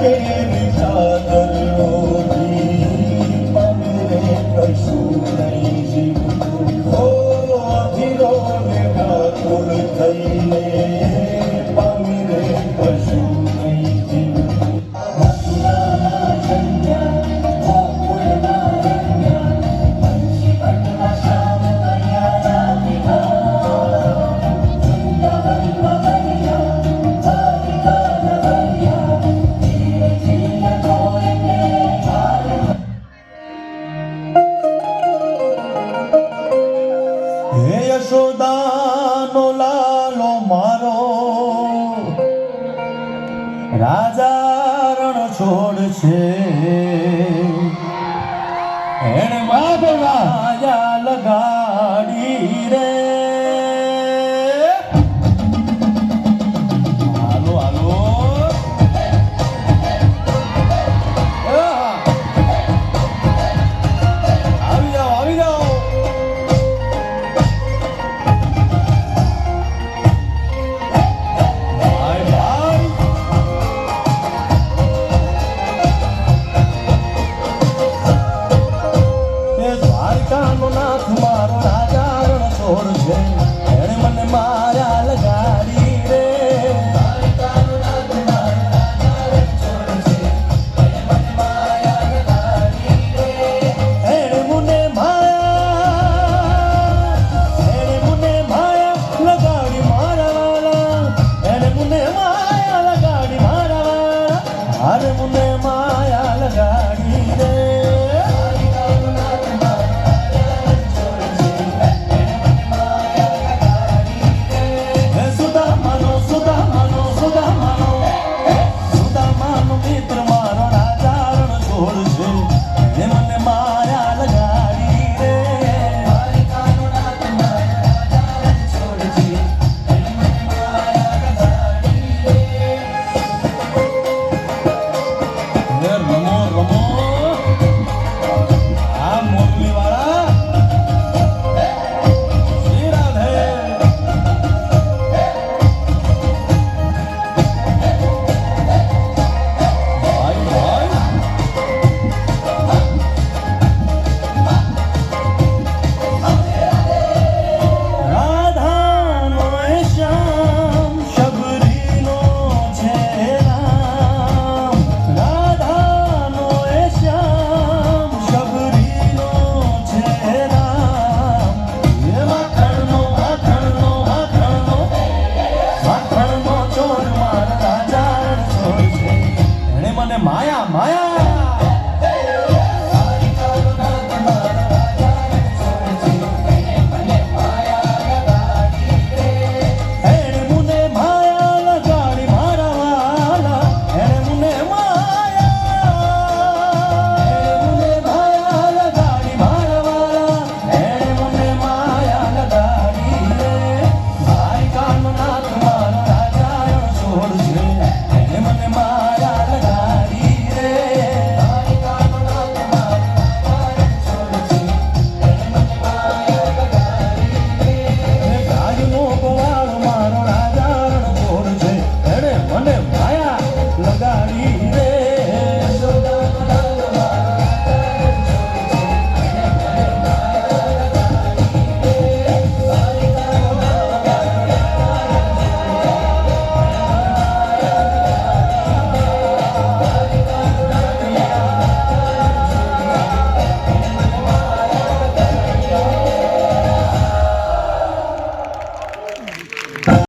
के निशान યશોદાનો મારો. રાજા રણ છોડ છે એણે માયા લગાડી રે. રઘુનાથ મારો એણે મને મારા લગાડી રે. એણે મને માયા, એણે મને માયા લગાડી મારા. વાલા એણે મને માયા લગાડી મારા. માયા લગાડી રે. amor 干嘛呀嘛呀。